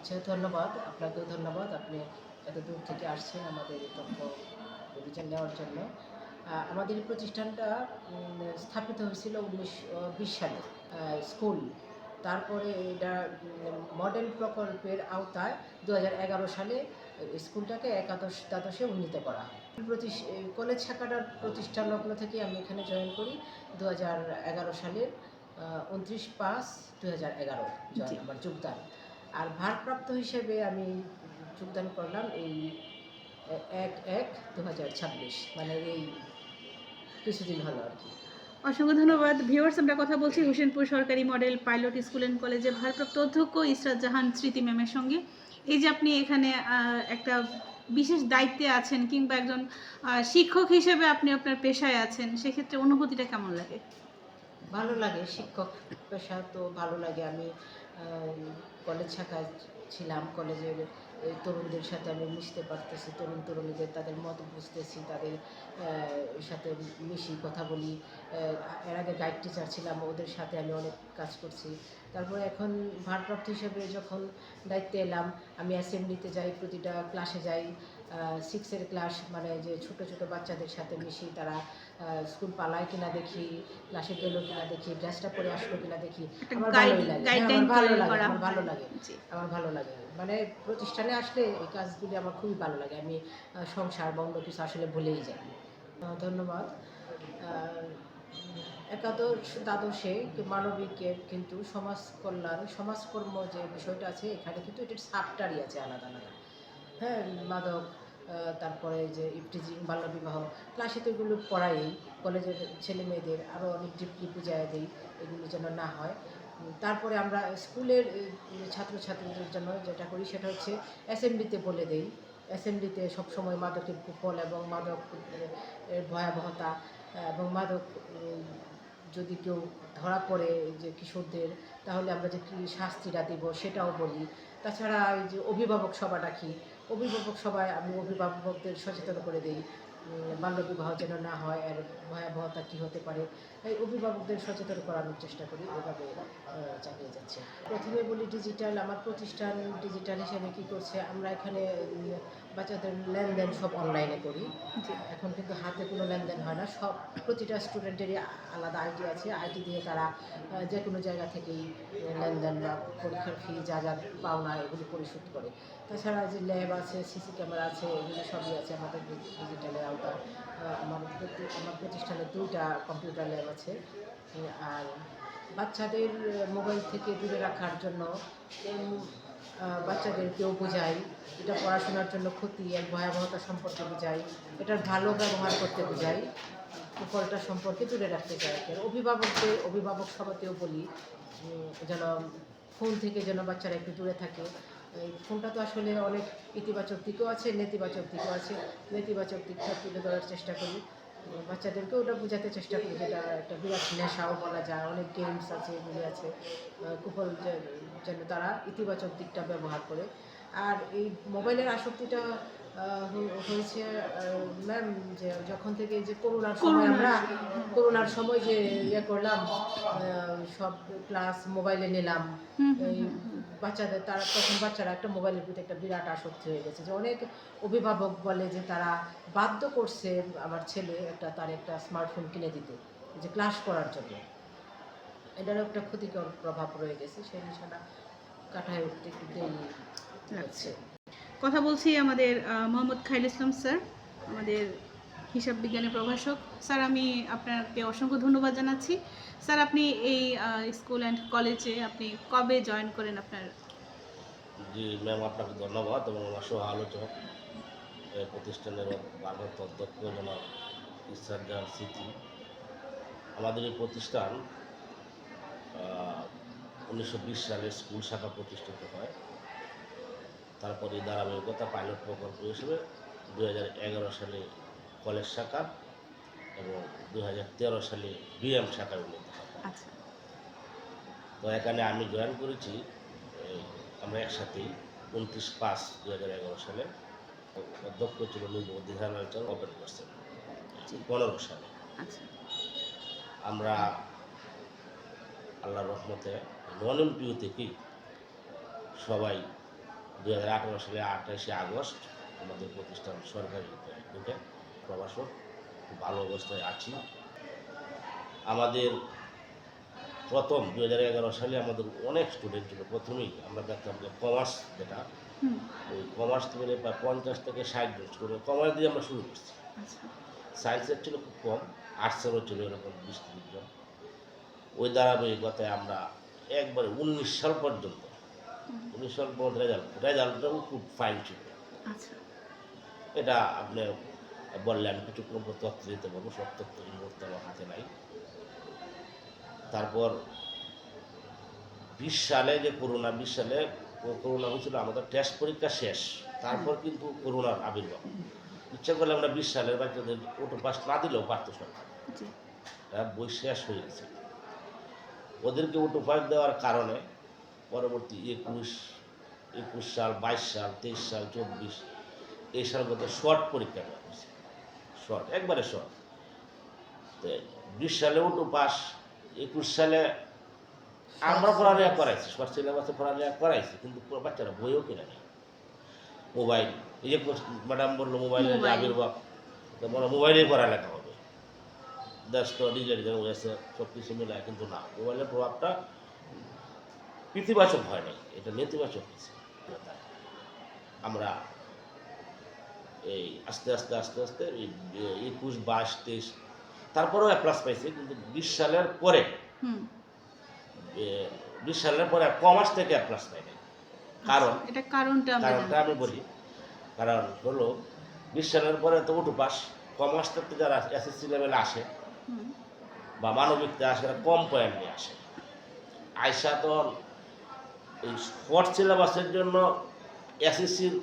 আচ্ছা ধন্যবাদ আপনাকেও ধন্যবাদ। আপনি এত দূর থেকে আসছেন আমাদের এই তথ্য অভিযান নেওয়ার জন্য। আমাদের এই প্রতিষ্ঠানটা স্থাপিত হয়েছিল উনিশশো বিশ সালে স্কুল। তারপরে এটা মডেল প্রকল্পের আওতায় দু হাজার এগারো সালে স্কুলটাকে একাদশ দ্বাদশে উন্নীত করা হয়। কলেজ শাখাটার প্রতিষ্ঠা লগ্ন থেকে আমি এখানে জয়েন করি। দু হাজার এগারো সালের উনত্রিশ পাঁচ দু হাজার এগারো। আমার যোগদান। আর ভারপ্রাপ্ত হিসেবে আমি যোগদান করলাম এই এক এক দু হাজার ছাব্বিশ মানে এই কিছুদিন হলো আর কি। অসংখ্য ধন্যবাদ। ভিউয়ার্স আমরা কথা বলছি হোসেনপুর সরকারি মডেল পাইলট স্কুল অ্যান্ড কলেজের ভারপ্রাপ্ত অধ্যক্ষ ইসরাত জাহান স্মৃতি ম্যামের সঙ্গে। এই যে আপনি এখানে একটা বিশেষ দায়িত্বে আছেন কিংবা একজন শিক্ষক হিসেবে আপনি আপনার পেশায় আছেন সেক্ষেত্রে অনুভূতিটা কেমন লাগে? ভালো লাগে শিক্ষক পেশা তো ভালো লাগে। আমি কলেজ শাখায় ছিলাম, কলেজের তরুণদের সাথে আমি মিশতে পারতেছি, তরুণ তরুণীদের তাদের মত বুঝতেছি, তাদের সাথে মিশি, কথা বলি। এর আগে গাইড টিচার ছিলাম, ওদের সাথে আমি অনেক কাজ করছি। তারপরে এখন ভারপ্রাপ্ত হিসেবে যখন দায়িত্বে এলাম, আমি অ্যাসেম্বলিতে যাই, প্রতিটা ক্লাসে যাই। সিক্সের ক্লাস মানে যে ছোট ছোট বাচ্চাদের সাথে মিশি তারা স্কুল পালায় কিনা দেখি ক্লাসে গেলো কিনা দেখি ড্রেসটা পরে আসলো কিনা দেখি আমার guide- ভালোই লাগে হ্যাঁ, আমার ভালো লাগে আমার ভালো লাগে আমার ভালো লাগে। মানে প্রতিষ্ঠানে আসলে এই কাজগুলি আমার খুবই ভালো লাগে আমি সংসার বা অন্য কিছু আসলে ভুলেই যাই। ধন্যবাদ। একাদশ দ্বাদশে মানবিকের কিন্তু সমাজ কল্যাণ সমাজকর্ম যে বিষয়টা আছে এখানে কিন্তু এটার সাবটারই আছে আলাদা আলাদা। হ্যাঁ মাদক তারপরে যে ইফটিজিং বাল্যবিবাহ ক্লাসে তো এগুলো পড়াই, কলেজের ছেলে মেয়েদের আরও অনেক ডিপলি বুঝাই দিই, এগুলো যেন না হয়। তারপরে আমরা স্কুলের ছাত্রছাত্রীদের জন্য যেটা করি, সেটা হচ্ছে অ্যাসেম্বলিতে বলে দেই। অ্যাসেম্বলিতে সবসময় মাদকের কুফল এবং মাদক ভয়াবহতা, এবং মাদক যদি কেউ ধরা পড়ে যে কিশোরদের, তাহলে আমরা যে কী শাস্তিটা দিব সেটাও বলি। তাছাড়া ওই যে অভিভাবক সভা ডাকি অভিভাবক সবাই, আমি অভিভাবকদের সচেতন করে দিই বাল্যবিবাহ যেন না হয় আর ভয়াবহতা কী হতে পারে। এই অভিভাবকদের সচেতন করানোর চেষ্টা করি এভাবে চালিয়ে যাচ্ছে। প্রথমে বলি ডিজিটাল আমার প্রতিষ্ঠান ডিজিটাল হিসেবে কী করছে আমরা এখানে বাচ্চাদের লেনদেন সব অনলাইনে করি। এখন কিন্তু হাতে কোনো লেনদেন হয় না সব প্রতিটা স্টুডেন্টেরই আলাদা আইডি আছে। আইডি দিয়ে তারা যে কোনো জায়গা থেকেই লেনদেন বা পরীক্ষার ফি যা যা পাওনা এগুলো পরিশোধ করে। তাছাড়া যে ল্যাব আছে সিসি ক্যামেরা আছে এগুলো সবই আছে আমাদের ডিজিটালের আওতা আমার আমার প্রতিষ্ঠানে দুইটা কম্পিউটার ল্যাব আছে। আর বাচ্চাদের মোবাইল থেকে দূরে রাখার জন্য বাচ্চাদেরকেও বোঝাই। এটা পড়াশোনার জন্য ক্ষতি, এক ভয়াবহতা সম্পর্কে বোঝাই। এটার ভালো ব্যবহার করতে বোঝাই। কুফলটা সম্পর্কে দূরে রাখতে চাই। আর অভিভাবকদের, অভিভাবক সভাতেও বলি যেন ফোন থেকে যেন বাচ্চারা একটু দূরে থাকে। ফোনটা তো আসলে অনেক ইতিবাচক দিকও আছে, নেতিবাচক দিকও আছে। নেতিবাচক দিকটা তুলে ধরার চেষ্টা করি। বাচ্চাদেরকে ওটা বোঝাতে চেষ্টা করি যেটা একটা বিরাট নেশাও বলা যায় অনেক গেমস আছে এগুলি আছে। কুফল যেন তারা ইতিবাচক দিকটা ব্যবহার করে। আর এই মোবাইলের আসক্তিটা হয়েছে ম্যাম যে যখন থেকে যে করোনার সময় আমরা করোনার সময় যে ইয়ে করলাম সব ক্লাস মোবাইলে নিলাম বাচ্চাদের তারা তখন বাচ্চারা একটা মোবাইলের প্রতি একটা বিরাট আসক্তি হয়ে গেছে। যে অনেক অভিভাবক বলে যে তারা বাধ্য করছে আমার ছেলে একটা তার একটা স্মার্টফোন কিনে দিতে যে ক্লাস করার জন্য। এটারও একটা ক্ষতিকর প্রভাব রয়ে গেছে সেই বিষয়টা কাটায় উঠতে একটু দেরি লাগছে কথা বলছি আমাদের মোহাম্মদ খাইল ইসলাম স্যার আমাদের হিসাব বিজ্ঞানের প্রভাষক। স্যার, আমি আপনাকে অসংখ্য ধন্যবাদ জানাচ্ছি। স্যার, আপনি এই স্কুল অ্যান্ড কলেজে আপনি কবে জয়েন করেন আপনার? জি, ম্যাম, আপনাকে ধন্যবাদ এবং আমার সহ আলোচক প্রতিষ্ঠানের ভারত অধ্যক্ষ জনাব ইসার জাহান স্মৃতি আমাদের এই প্রতিষ্ঠান উনিশশো বিশ সালে স্কুল শাখা প্রতিষ্ঠিত হয়। তারপরে ধারাবাহিকতা পাইলট প্রকল্প হিসেবে দু হাজার এগারো সালে কলেজ শাখা এবং দু হাজার তেরো সালে বিএম শাখায় উন্নীত আচ্ছা। তো এখানে আমি জয়েন করেছি আমরা একসাথেই উনত্রিশ পাঁচ দু হাজার এগারো সালে। অধ্যক্ষ ছিল নির্মুদ্দিন হানালচার ওপেন করছেন পনেরো সালে। আচ্ছা। আমরা আল্লাহ রহমতে নন এমপিও থেকেই সবাই দুই হাজার আঠারো সালে আঠাশে আগস্ট আমাদের প্রতিষ্ঠান সরকারি ঢুকে প্রবাসক খুব ভালো অবস্থায় আছি। আমাদের প্রথম দু হাজার এগারো সালে আমাদের অনেক স্টুডেন্ট ছিল প্রথমেই আমরা দেখতাম যে কমার্স যেটা ওই কমার্স থেকে প্রায় পঞ্চাশ থেকে ষাট জন স্টুডেন্ট কমার্স দিয়ে আমরা শুরু করছি। আচ্ছা। সায়েন্সের ছিল খুব কম আর্টসেরও ছিল এরকম বিশ তিরিশ জন। ওই ধারাবাহিকতায় আমরা একবারে উনিশ সাল পর্যন্ত উনিশ সাল পর্যন্ত রেজাল্ট রেজাল্টটাও খুব ফাইন ছিল। আচ্ছা। এটা আপনি বললে আমি কিছু কোনো তথ্য দিতে পারব সব তথ্য এই মুহূর্তে আমার হাতে নাই। তারপর বিশ সালে যে করোনা বিশ সালে করোনা হয়েছিল আমাদের টেস্ট পরীক্ষা শেষ। তারপর কিন্তু করোনার আবির্ভাব। ইচ্ছা করলে আমরা বিশ সালের বাচ্চাদের ওটো পাস না দিলেও পারতো সরকার। বই শেষ হয়ে গেছে। ওদেরকে ওটো পাস দেওয়ার কারণে পরবর্তী একুশ একুশ সাল বাইশ সাল তেইশ সাল চব্বিশ এই সালগত শর্ট পরীক্ষা দেওয়া হয়েছে। শর্ট একবারে শর্ট তো বিশ সালে ওটো পাস। একুশ সালে আমরা পড়ালেখা করাইছি শর্ট সিলেবাসে পড়ালেখা করাইছি কিন্তু বাচ্চারা বইও কিনে নেই মোবাইল এই যে ম্যাডাম বলল মোবাইলের যে। আবির্ভাব। তো বলো মোবাইলেই পড়ালেখা হবে। ব্যস্ত ডিজিটাল হয়েছে সব কিছু মিলায় কিন্তু না মোবাইলের প্রভাবটা ইতিবাচক হয় নাই। এটা নেতিবাচক হয়েছে। আমরা এই আস্তে আস্তে আস্তে আস্তে একুশ বাইশ তেইশ। তারপরেও প্লাস পাইছি কিন্তু বিশ সালের পরে বিশ সালের পরে কমার্স থেকে প্লাস পাই নাই কারণ এটা কারণটা কারণটা আমি বলি। কারণ হলো বিশ সালের পরে তো উঠু পাস কমার্স থেকে যারা এসএসসি লেভেলে আসে বা মানবিকতে আসে কম পয়েন্ট নিয়ে আসে। আয়সা তো এই স্পট সিলেবাসের জন্য এসএসসির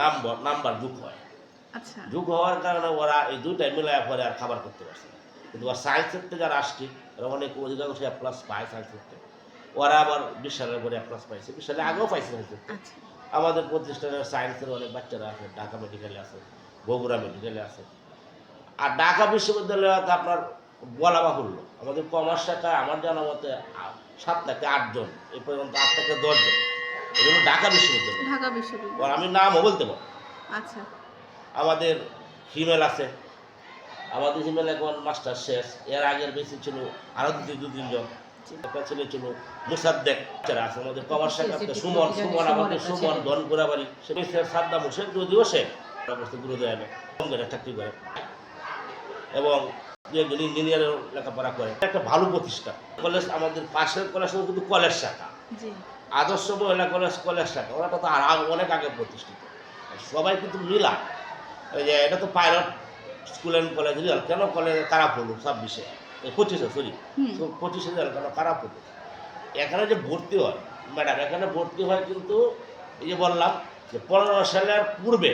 নাম্বার নাম্বার যুগ হয়। আচ্ছা। যুগ হওয়ার কারণে ওরা এই দুইটাই মিলায় পরে আর খাবার করতে পারছে না। কিন্তু ওরা সায়েন্সের থেকে যারা আসছে ওরা অনেক অধিকাংশ প্লাস পায় সায়েন্সের থেকে। ওরা আবার বিশ সালের পরে প্লাস পাইছে বিশ সালে আগেও পাইছে সায়েন্সের থেকে। আচ্ছা। আমাদের প্রতিষ্ঠানের সায়েন্সের অনেক বাচ্চারা আছে ঢাকা মেডিকেলে আছে বগুড়া মেডিকেলে আছে। আর ঢাকা বিশ্ববিদ্যালয়ে তো আপনার বলা বাহুল্য। আমাদের কমার্স শাখায় আমার জানা মতে সাত থেকে আটজন এই পর্যন্ত আট থেকে দশজন। এগুলো ঢাকা বিশ্ববিদ্যালয়। ঢাকা বিশ্ববিদ্যালয়। আমি নামও বলতে পারব আচ্ছা। আমাদের হিমেল আছে। আমাদের হিমেল এখন মাস্টার শেষ। এর আগের বেশি ছিল আরও দু দু তিনজন। একটা ছেলে ছিল মুসাদ্দেক। যারা আছে আমাদের কমার শাখা সুমন। সুমন আমাদের সুমন ধন গোড়াবাড়ি সে সাদ্দাম হোসেন যদিও সে। অবস্থা গুরু দেয় না কম করে চাকরি করে। এবং দু একজন ইঞ্জিনিয়ারের লেখাপড়া করে। একটা ভালো প্রতিষ্ঠান। কলেজ আমাদের পাশের কলেজ কিন্তু কলেজ শাখা। আদর্শ মহিলা কলেজ কলেজ শাখা ওরা তো আর অনেক আগে প্রতিষ্ঠিত। সবাই কিন্তু মিলা এই যে এটা তো pilot school and college real কেন কলেজে খারাপ হলো ছাব্বিশে এই পঁচিশে সরি পঁচিশে রিয়াল কেন খারাপ হলো? এখানে যে ভর্তি হয় ম্যাডাম এখানে ভর্তি হয় কিন্তু এই যে বললাম যে পনেরো সালের পূর্বে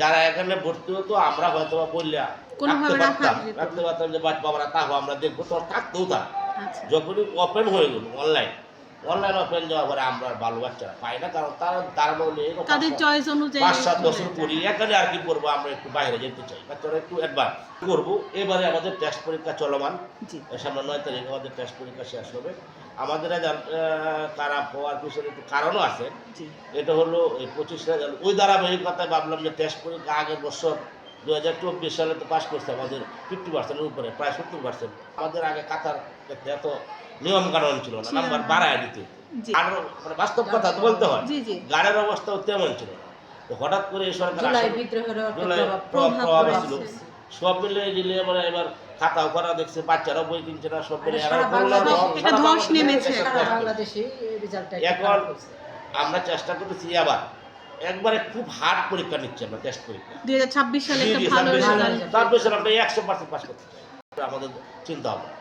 যারা এখানে ভর্তি হতো আমরা হয়তো বা বললা কোনোভাবে রাখতে পারতাম যে বাবারা তাহো আমরা দেখব তো থাকতেও তারা। আচ্ছা। যখনই ওপেন হয়ে গেল অনলাইন অনলাইন ওপেন যাওয়ার পরে আমরা ভালো বাচ্চারা পাই না কারণ তারা তার মধ্যে তাদের পাঁচ সাত- চয়েস অনুযায়ী পাঁচ সাত বছর পড়ি এখানে আর কি করব আমরা একটু বাইরে যেতে চাই। বাচ্চারা একটু অ্যাডভান্স করব। এবারে আমাদের টেস্ট পরীক্ষা চলমান। সামনে নয় তারিখ আমাদের টেস্ট পরীক্ষা শেষ হবে। আমাদের রেজাল্ট খারাপ হওয়ার পিছনে একটু কারণও আছে। এটা হলো এই পঁচিশ রেজাল্ট ওই ধারাবাহিকতায় ভাবলাম যে টেস্ট পরীক্ষা আগের বছর দু হাজার চব্বিশ সালে তো পাস করছে আমাদের ফিফটি পার্সেন্টের উপরে প্রায় সত্তর পার্সেন্ট আমাদের আগে কাতার এত নিয়ম কানুন ছিল না। নাম্বার বাড়ায় দিতে। মানে বাস্তব কথা তো বলতে হয়। গাড়ির অবস্থাও তেমন ছিল না। তো হঠাৎ করে এই সরকার প্রভাব। ছিল সব মিলে গেলে মানে এবার খাতাও করা দেখছে বাচ্চারাও বই কিনছে না সব মিলে এখন আমরা চেষ্টা করেছি আবার একবারে খুব হার্ড পরীক্ষা নিচ্ছে আমরা টেস্ট পরীক্ষা। দুই হাজার ছাব্বিশ সালে একটা জি, জি, ভালো ছাব্বিশ সালে। রেজাল্ট তারপরে স্যার আমরা একশো পার্সেন্ট পাস করতে চাই। আমাদের চিন্তা ভাবনা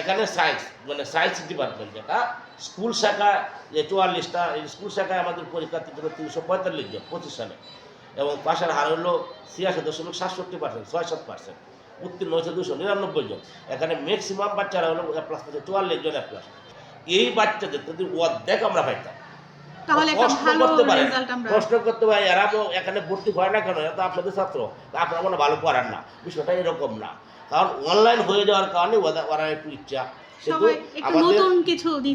এখানে সায়েন্স মানে সায়েন্স ডিপার্টমেন্ট যেটা স্কুল শাখা যে চুয়াল্লিশটা স্কুল শাখায় আমাদের পরীক্ষার্থী ছিল তিনশো পঁয়তাল্লিশ জন পঁচিশ সালে। এবং পাশের হার হলো ছিয়াশি দশমিক সাতষট্টি পার্সেন্ট ছয় সাত পার্সেন্ট উত্তীর্ণ হয়েছে দুশো নিরানব্বই জন। এখানে ম্যাক্সিমাম বাচ্চারা হলো প্লাস পাচ্ছে চুয়াল্লিশ জন প্লাস এই বাচ্চাদের যদি অর্ধেক আমরা পাইতাম তাহলে প্রশ্ন করতে পারেন। প্রশ্ন করতে পারে এরা তো এখানে ভর্তি হয় না কেন? এরা তো আপনাদের ছাত্র। তা আপনারা মনে ভালো পড়ান না। বিষয়টা এরকম না। কারণ অনলাইন হয়ে যাওয়ার কারণে ওরা একটু ইচ্ছা।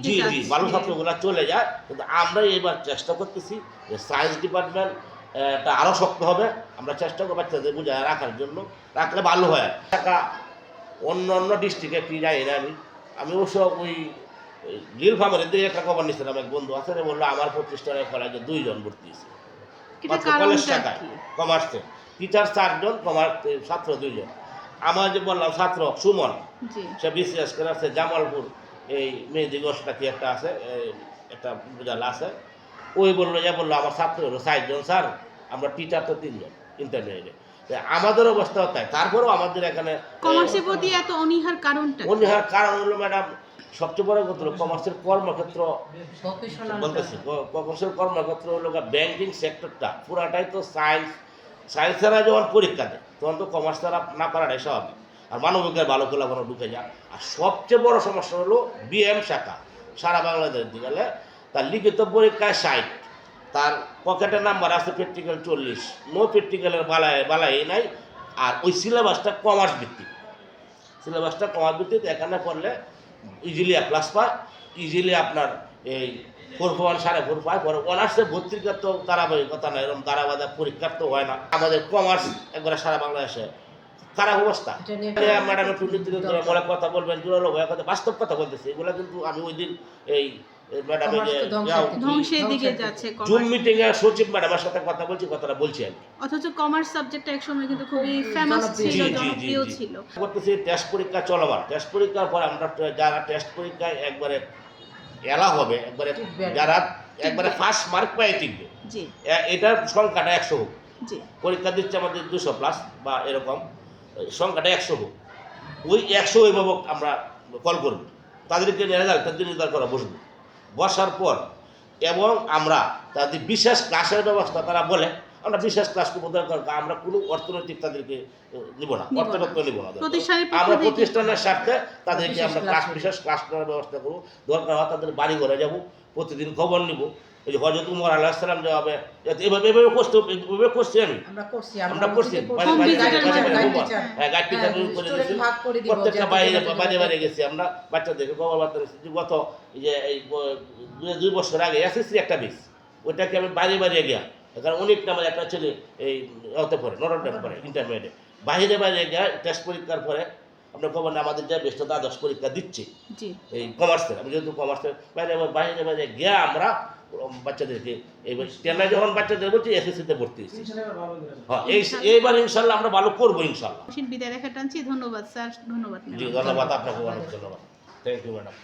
জি জি ভালো ছাত্রগুলো চলে যায়। কিন্তু আমরা এবার চেষ্টা করতেছি যে সায়েন্স ডিপার্টমেন্ট টা আরও শক্ত হবে। আমরা চেষ্টা করব বাচ্চাদের বুঝায় রাখার জন্য। রাখলে ভালো হয়। টাকা অন্য অন্য ডিস্ট্রিক্টে ফি যাই না আমি। আমি অবশ্য ওই একটা খবর এক বন্ধু আছে রে বলল আমার প্রতিষ্ঠানের কলেজে দুইজন ভর্তি হয়েছে। কলেজ কি? কমার্সে টিচার চারজন কমার্স ছাত্র দুইজন। আমার যে বললাম ছাত্র সুমন সে বিশেষ করে আছে জামালপুর এই মেহেদিগঞ্জ নাকি একটা আছে একটা জায়গা আছে। ওই বলল যে বলল আমার ছাত্র হলো ষাটজন স্যার আমরা টিচার তো তিনজন ইন্টারমিডিয়েটে আমাদের অবস্থাও তাই। তারপরেও আমাদের এখানে কমার্সের প্রতি এত অনীহার কারণটা কি? অনীহার কারণ হলো ম্যাডাম সবচেয়ে বড় কথা হলো কমার্সের কর্মক্ষেত্র বলতেছি কমার্সের কর্মক্ষেত্র হলো ব্যাংকিং সেক্টরটা পুরাটাই তো সায়েন্স সায়েন্স সায়েন্সেরা যখন পরীক্ষা দেয় তখন তো কমার্স তারা না পারাটাই স্বাভাবিক। আর মানবিকের ভালো ফলাফল ঢুকে যায় আর সবচেয়ে বড় সমস্যা হলো বিএম শাখা। সারা বাংলাদেশ দিকে গেলে তার লিখিত পরীক্ষায় ষাট তার পকেটের নাম্বার আছে প্র্যাকটিক্যাল চল্লিশ নো প্র্যাকটিক্যালের বালায় বালাই নাই। আর ওই সিলেবাসটা কমার্স ভিত্তিক। সিলেবাসটা কমার্স ভিত্তিক এখানে পড়লে ইজিলি প্লাস পায় ইজিলি আপনার এই ফোর ফোর সাড়ে ফোর পায় পরে অনার্সে ভর্তিকার তো ধারাবাহিকতা নাই এরকম ধারাবাহিক পরীক্ষার তো হয় না। আমাদের কমার্স একবারে সারা বাংলাদেশে খারাপ অবস্থা। ম্যাডামের নিয়ে ম্যাডাম একটু মনে কথা বলবেন জোরালো ভয় কথা বাস্তব কথা বলতেছে। এগুলো কিন্তু আমি ওই দিন এই ধ্বংসের দিকে। ধ্বংসের দিকে ধ্বংসের যাচ্ছে জুম মিটিং এ সচিব ম্যাডামের সাথে কথা বলছি কথাটা বলছি আমি। অথচ কমার্স সাবজেক্টটা একসময় কিন্তু খুবই ফেমাস ছিল জি, জি, জি, জনপ্রিয় ছিল। করতেছি টেস্ট পরীক্ষা চলমান। টেস্ট পরীক্ষার পর আমরা যারা টেস্ট পরীক্ষায় একবারে এলা হবে একবারে যারা একবারে ফার্স্ট মার্ক টিকবে এটার সংখ্যাটা একশো হোক। পরীক্ষা দিচ্ছে আমাদের দুশো প্লাস বা এরকম সংখ্যাটা একশো হোক। ওই একশো অভিভাবক আমরা কল করব। তাদেরকে নিয়ে রেজাল্ট তাদের নির্ধারণ করা বসবো। বসার পর এবং আমরা তাদের বিশেষ ক্লাসের ব্যবস্থা তারা বলে আমরা বিশেষ ক্লাস প্রদান করব আমরা কোনো অর্থনৈতিক তাদেরকে নিব না অর্থনৈতিক নিব না আমরা প্রতিষ্ঠানের স্বার্থে তাদেরকে আমরা ক্লাস বিশেষ ক্লাস করার ব্যবস্থা করব। দরকার হয় তাদের বাড়ি ঘরে যাব প্রতিদিন খবর নিব। এই যে হজরত উমর আল্লাহ সালাম যাবে এভাবে এভাবে করতে এভাবে করছি আমি আমরা করছি। প্রত্যেকটা বাইরে যাতে- বাড়ি গেছি আমরা। বাচ্চাদেরকে খবর বার্তা গত এই যে এই দুই- দুই বছর আগে এসেছি একটা মিস ওইটাকে আমি বাইরে বাড়ি গিয়া কারণ অনেকটা আমার একটা ছেলে এই হতে পড়ে নরডেম পড়ে ইন্টারমিডিয়েটে বাইরে বাইরে গিয়া টেস্ট পরীক্ষার পরে আপনার খবর আমাদের যে বেশ দ্বাদশ পরীক্ষা দিচ্ছে। এই কমার্সের আমি যেহেতু কমার্সের বাইরে বাইরে বাইরে গিয়া আমরা বাচ্চাদেরকে এবার টেনে যখন বাচ্চাদের বলছি এসএসসিতে ভর্তি হয়েছি। হ্যাঁ এই এইবার ইনশাল্লাহ আমরা ভালো করব ইনশাল্লাহ। বিদায় রেখা টানছি ধন্যবাদ স্যার ধন্যবাদ জি ধন্যবাদ আপনাকে অনেক ধন্যবাদ। Thank you madam